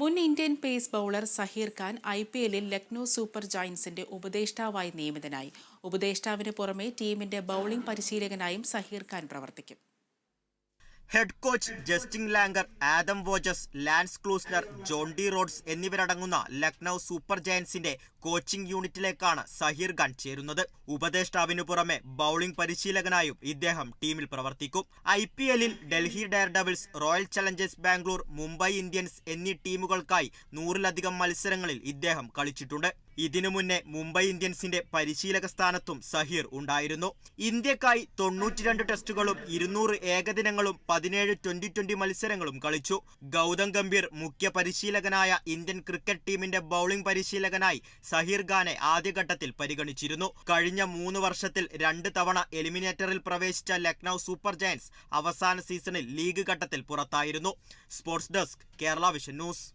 മുൻ Indian pace bowler Zaheer Khan I P എല്ലിൽ Lucknow super ജയൻസിന്റെ ഉപദേഷ്ടാവായി നിയമിതനായി. ഉപദേഷ്ടാവിന് പുറമെ ടീമിന്റെ ബൌളിംഗ് പരിശീലകനായും സഹീർ ഖാൻ പ്രവർത്തിക്കും. Head coach Justin Langer Adam Voges Lance Klusener Jonty Rhodes എന്നിവരടങ്ങുന്ന Lucknow super ജയൻസിന്റെ കോച്ചിംഗ് യൂണിറ്റിലേക്കാണ് സഹീർ ഖാൻ ചേരുന്നത്. ഉപദേഷ്ടാവിനു പുറമെ ബൌളിംഗ് പരിശീലകനായും ഇദ്ദേഹം ടീമിൽ പ്രവർത്തിക്കും. ഐ പി എല്ലിൽ Delhi Daredevils Royal Challengers Bangalore Mumbai Indians എന്നീ ടീമുകൾക്കായി നൂറിലധികം മത്സരങ്ങളിൽ ഇദ്ദേഹം കളിച്ചിട്ടുണ്ട്. ഇതിനു മുന്നേ മുംബൈ ഇന്ത്യൻസിന്റെ പരിശീലക സ്ഥാനത്തും സഹീർ ഉണ്ടായിരുന്നു. ഇന്ത്യക്കായി തൊണ്ണൂറ്റിരണ്ട് ടെസ്റ്റുകളും ഇരുന്നൂറ് ഏകദിനങ്ങളും പതിനേഴ് ട്വന്റി ട്വന്റി മത്സരങ്ങളും കളിച്ചു. ഗൗതം ഗംഭീർ മുഖ്യ പരിശീലകനായ ഇന്ത്യൻ ക്രിക്കറ്റ് ടീമിന്റെ ബൌളിംഗ് പരിശീലകനായി സഹീർ ഖാനെ ആദ്യഘട്ടത്തിൽ പരിഗണിച്ചിരുന്നു. കഴിഞ്ഞ മൂന്ന് വർഷത്തിൽ രണ്ട് തവണ എലിമിനേറ്ററിൽ പ്രവേശിച്ച ലക്നൌ സൂപ്പർ ജയൻസ് അവസാന സീസണിൽ ലീഗ് ഘട്ടത്തിൽ പുറത്തായിരുന്നു. Sports desk Kerala vision news.